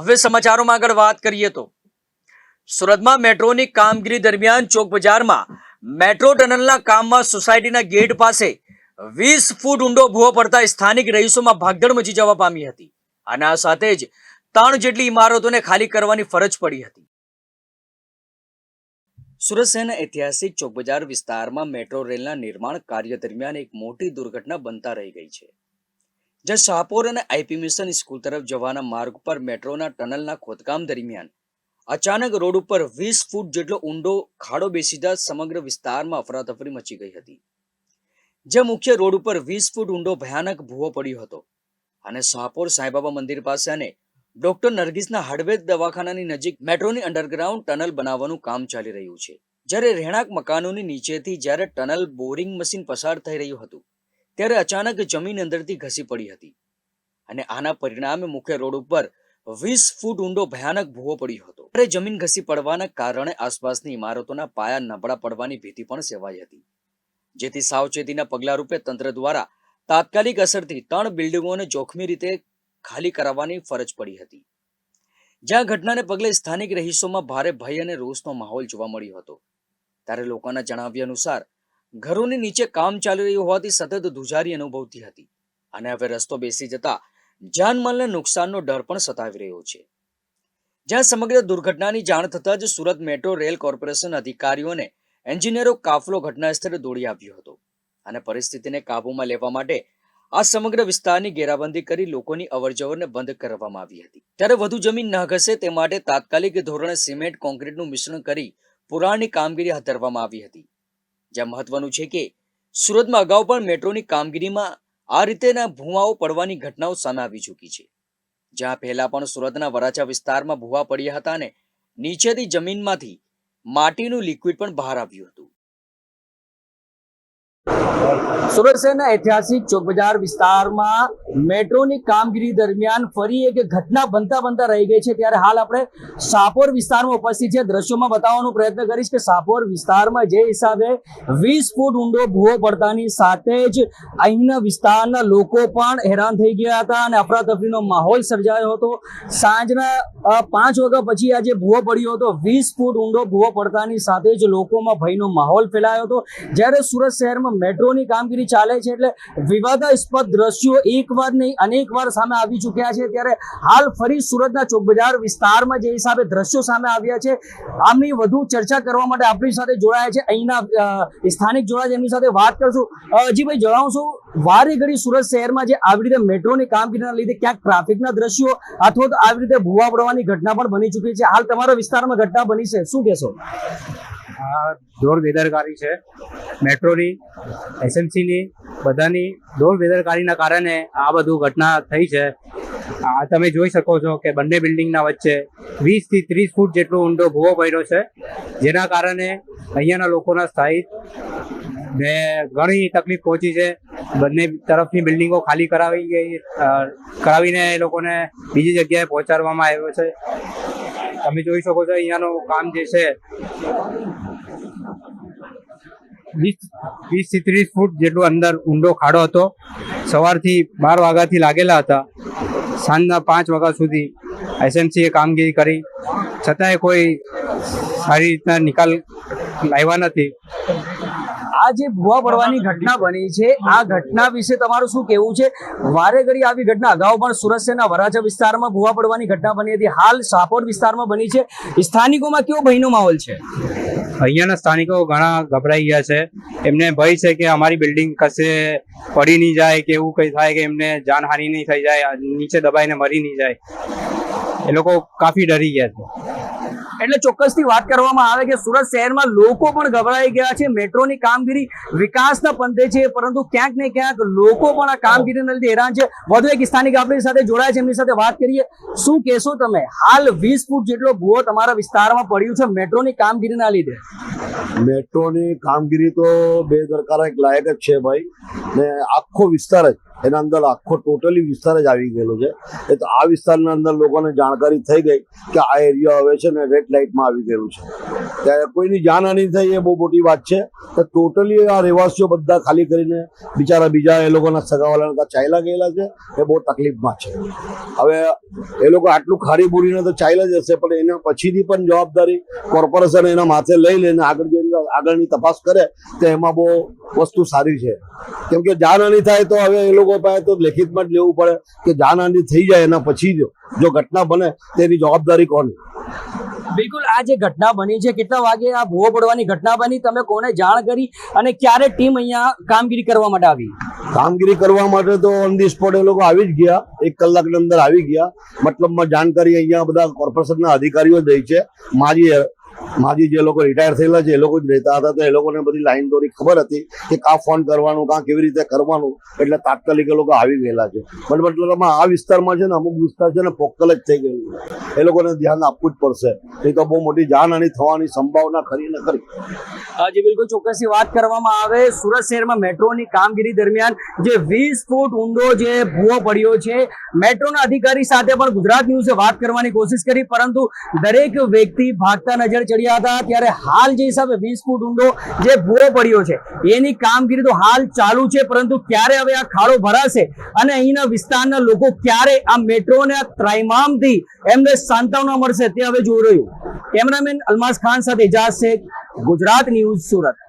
હવે સમાચારોમાં આગળ વાત કરીએ તો. સુરતમાં મેટ્રોની કામગીરી દરમિયાન ચોક બજારમાં મેટ્રો ટનલના કામમાં સોસાયટીના ગેટ પાસે વીસ ફૂટ ઊંડો ભૂવો પડતા સ્થાનિક રહીશોમાં ભાગદડ મચી જવા પામી હતી. અને આ સાથે જ ત્રણ જેટલી ઇમારતોને ખાલી કરવાની ફરજ પડી હતી. સુરત શહેરના ઐતિહાસિક ચોક બજાર વિસ્તારમાં મેટ્રો રેલના નિર્માણ કાર્ય દરમિયાન એક મોટી દુર્ઘટના બનતા રહી ગઈ છે. શાહપુર અને આઈપી મિશન સ્કૂલ તરફ જવાના માર્ગ પર મેટ્રોના ટનલના ખોદકામ દરમિયાન અચાનક રોડ ઉપર વીસ ફૂટ જેટલો ઊંડો ખાડો બેસી જતા સમગ્ર વિસ્તારમાં અફરાતફરી મચી ગઈ હતી. જે મુખ્ય રોડ ઉપર વીસ ફૂટ ઊંડો ભયાનક ભૂવો પડ્યો હતો અને શાહપુર સાંઈબાબા મંદિર પાસે અને ડોક્ટર નરગીસના હાર્ડવેર દવાખાનાની નજીક મેટ્રોની અંડરગ્રાઉન્ડ ટનલ બનાવવાનું કામ ચાલી રહ્યું છે. જ્યારે રહેણાંક મકાનોની નીચેથી જ્યારે ટનલ બોરિંગ મશીન પસાર થઈ રહ્યું હતું ત્યારે અચાનક જમીન અંદરથી ઘસી પડી હતી અને આના પરિણામે મુખ્ય રોડ ઉપર વીસ ફૂટ ઊંડો ભયાનક ભૂવો પડ્યો હતો. ત્યારે જમીન ઘસી પડવાના કારણે આસપાસની ઇમારતોના પાયા નબળા પડવાની ભીતિ પણ સેવાઈ હતી. જેથી સાવચેતીના પગલા રૂપે તંત્ર દ્વારા તાત્કાલિક અસરથી ત્રણ બિલ્ડિંગોને જોખમી રીતે ખાલી કરાવવાની ફરજ પડી હતી. જ્યાં ઘટનાને પગલે સ્થાનિક રહીશોમાં ભારે ભય અને રોષનો માહોલ જોવા મળ્યો હતો. ત્યારે લોકોના જણાવ્યા અનુસાર ઘરોની નીચે કામ ચાલી રહ્યું હોવાથી સતત ધુજારી અનુભવતી હતી અને હવે રસ્તો બેસી જતા જાનમાલને નુકસાનનો ડર પણ સતાવી રહ્યો છે. જ્યાં સમગ્ર દુર્ઘટનાની જાણ થતાં જ સુરત મેટ્રો રેલ કોર્પોરેશન અધિકારીઓને એન્જિનિયરો કાફલો ઘટના સ્થળે દોડી આવ્યો હતો અને પરિસ્થિતિને કાબૂમાં લેવા માટે આ સમગ્ર વિસ્તારની ઘેરાબંધી કરી લોકોની અવરજવરને બંધ કરવામાં આવી હતી. ત્યારે વધુ જમીન ન ઘસે તે માટે તાત્કાલિક ધોરણે સિમેન્ટ કોન્ક્રીટનું મિશ્રણ કરી પુરાણની કામગીરી હાથ ધરવામાં આવી હતી. જ્યાં મહત્વનું છે કે સુરતમાં અગાઉ પણ મેટ્રોની કામગીરીમાં આ રીતેના ભૂવાઓ પડવાની ઘટનાઓ સામે આવી ચૂકી છે. જ્યાં પહેલા પણ સુરતના વરાછા વિસ્તારમાં ભૂવા પડ્યા હતા અને નીચેથી જમીનમાંથી માટીનું લિક્વિડ પણ બહાર આવ્યું હતું. સુરત શહેરના ઐતિહાસિક ચોક બજાર વિસ્તારમાં મેટ્રોની કામગીરી દરમિયાન ફરી એક ઘટના બનતા બનતા રહી ગઈ છે. ત્યારે હાલ આપણે સાપોર વિસ્તારમાં ઉપસ્થિત છે દ્રશ્યોમાં બતાવવાનો પ્રયત્ન કરીશ કે સાપોર વિસ્તારમાં જે હિસાબે વીસ ફૂટ ઊંડો ભૂવો પડતાની સાથે જ અહીંના વિસ્તારના લોકો પણ હેરાન થઈ ગયા હતા અને અફરાતફરીનો માહોલ સર્જાયો હતો. સાંજના પાંચ વાગ્યા પછી આ જે ભૂવો પડ્યો હતો, વીસ ફૂટ ઊંડો ભૂવો પડતાની સાથે જ લોકોમાં ભયનો માહોલ ફેલાયો હતો. જ્યારે સુરત શહેરમાં મેટ્રોની કામગીરી ચાલે છે એટલે વિવાદાસ્પદ દ્રશ્યો એકવાર નહીં અનેક વાર સામે આવી ચૂક્યા છે. ત્યારે હાલ ફરી સુરતના ચોક વિસ્તારમાં જે હિસાબે દ્રશ્યો સામે આવ્યા છે, આમની વધુ ચર્ચા કરવા માટે આપણી સાથે જોડાયા છે. અહીંના સ્થાનિક જોડાયા એમની સાથે વાત કરશું. અજીભાઈ જણાવશું વારે ઘડી સુરત શહેરમાં જે આવી રીતે મેટ્રોની કામગીરીના લીધે ક્યાંક ટ્રાફિકના દ્રશ્યો અથવા તો આવી રીતે ભૂવા પડવાની ઘટના પણ બની ચૂકી છે. હાલ તમારા વિસ્તારમાં ઘટના બની છે. શું કહેશો? આ દોર બેદરકારી છે. મેટ્રોની એસએમસીની બધાની દોર બેદરકારીના કારણે આ બધું ઘટના થઈ છે. આ તમે જોઈ શકો છો કે બંને બિલ્ડિંગના વચ્ચે વીસથી ત્રીસ ફૂટ જેટલો ઊંડો ભૂવો પડ્યો છે. જેના કારણે અહીંયાના લોકોના સ્થાયી ને ઘણી તકલીફ પહોંચી છે. બંને તરફની બિલ્ડિંગો ખાલી કરાવી ગઈ કરાવીને એ લોકોને બીજી જગ્યાએ પહોંચાડવામાં આવ્યો છે. તમે જોઈ શકો છો અહીંયાનું કામ જે છે, વીસથી ત્રીસ ફૂટ જેટલો અંદર ઊંડો ખાડો હતો. સવારથી બાર વાગ્યાથી લાગેલા હતા. સાંજના પાંચ વાગ્યા સુધી એસએમસીએ કામગીરી કરી. છતાંય કોઈ સારી રીતના નિકાલ લાવ્યા નથી. આ જે ભૂવા પડવાની ઘટના બની છે આ ઘટના વિશે તમારું શું કહેવું છે? વારે ઘડી આવી ઘટના અગાઉ પણ સુરત શહેરના વરાછા વિસ્તારમાં ભૂવા પડવાની ઘટના બની હતી. હાલ સાપોર વિસ્તારમાં બની છે. સ્થાનિકોમાં કેવો ભયનો માહોલ છે? અહીંયાના સ્થાનિકો ઘણા ગભરાઈ ગયા છે. એમને ભય છે કે અમારી બિલ્ડિંગ કશે પડી નહીં જાય કે એવું કંઈ થાય કે એમને જાનહાનિ નહીં થઈ જાય નીચે દબાઈને મરી નહીં જાય. એ લોકો કાફી ડરી ગયા છે. એટલે ચોક્કસથી વાત કરવામાં આવે કે સુરત શહેરમાં લોકો પણ ગભરાઈ ગયા છે, મેટ્રોની કામગીરી વિકાસના પંથે છે, પરંતુ ક્યાંક ને ક્યાંક લોકો પણ આ કામગીરીના લીધે હેરાન છે. વધુ એક સ્થાનિક આપણી સાથે જોડાય છે, એમની સાથે વાત કરીએ. શું કહેશો તમે? હાલ વીસ ફૂટ જેટલો ભૂવો તમારા વિસ્તારમાં પડ્યું છે, મેટ્રોની કામગીરીના લીધે. મેટ્રોની કામગીરી તો બેદરકારક લાયક જ છે ભાઈ. ને આખો વિસ્તાર જ, એના અંદર આખો ટોટલી વિસ્તાર જ આવી ગયેલો છે. એટલે આ વિસ્તારના અંદર લોકોને જાણકારી થઈ ગઈ કે આ એરિયા હવે છે ને રેડ લાઇટમાં આવી ગયેલું છે. ત્યારે કોઈની જાનહાની થઈ એ બહુ મોટી વાત છે. તો ટોટલી આ રહેવાસીઓ બધા ખાલી કરીને બિચારા બીજા એ લોકોના સગાવાલાના ચાલ્યા ગયેલા છે. એ બહુ તકલીફમાં છે. હવે એ લોકો આટલું ખારી બોરીને તો ચાલ્યા જ હશે, પણ એના પછીની પણ જવાબદારી કોર્પોરેશન એના માથે લઈ લઈને આગળ જઈને આગળની તપાસ કરે તો એમાં બહુ વસ્તુ સારી છે. કેમ કે જાનહાની થાય તો હવે એ લોકો પાસે તો લેખિતમાં જ લેવું પડે કે જાનહાની થઈ જાય એના પછી જો જો ઘટના બને તેની જવાબદારી કોની? બિલકુલ આ જે ઘટના બની છે કેટલા વાગે આ ભૂવો પડવાની ઘટના બની તમે કોને જાણ કરી અને ક્યારે ટીમ અહીંયા કામગીરી કરવા માટે આવી? કામગીરી કરવા માટે તો ઓન ધી સ્પોટ એ લોકો આવી જ ગયા એક કલાકની અંદર આવી ગયા. મતલબમાં જાણકારી અહીંયા બધા કોર્પોરેશનના અધિકારીઓ દે દઈ છે. માજી માજી જે લોકો રિટાયર થયેલા છે, એ લોકો જ રહેતા હતા, તો એ લોકોને બધી લાઈન દોરી ખબર હતી કે કાં ફોન કરવાનું, કાં કેવી રીતે કરવાનું, એટલે તાત્કાલિક એ લોકો આવી ગયેલા છે. પણ મતલબ આ વિસ્તારમાં છે ને અમુક વિસ્તાર છે ને પોક્કલ જ થઈ ગયેલું એ લોકોને ધ્યાન આપવું જ પડશે. નહીં તો બહુ મોટી જાનહાની થવાની સંભાવના ખરી ને ખરી. જે, બિલકુલ ચોક્કસથી વાત કરવામાં આવે. સુરત શહેરમાં મેટ્રોની કામગીરી દરમિયાન જે વીસ ફૂટ ઊંડો જે ભૂવો પડ્યો છે, મેટ્રોના અધિકારી સાથે પણ ગુજરાત ન્યૂઝે વાત કરવાની કોશિશ કરી, પરંતુ દરેક વ્યક્તિ ભાગતા નજર ચડ્યા હતા, ત્યારે હાલ જે હિસાબે વીસ ફૂટ ઊંડો જે ભૂવો પડ્યો છે, એની કામગીરી તો હાલ ચાલુ છે, પરંતુ ક્યારે હવે આ ખાડો ભરાશે અને અહીંના વિસ્તારના લોકો ક્યારે આ મેટ્રોને આ ત્રાઇમામથી એમને સાંત્વના મળશે તે હવે જોઈ રહ્યું. કેમેરામેન અલમાસ ખાન સાથે ઇજાઝ શેખ, ગુજરાત ન્યૂઝ સુરત.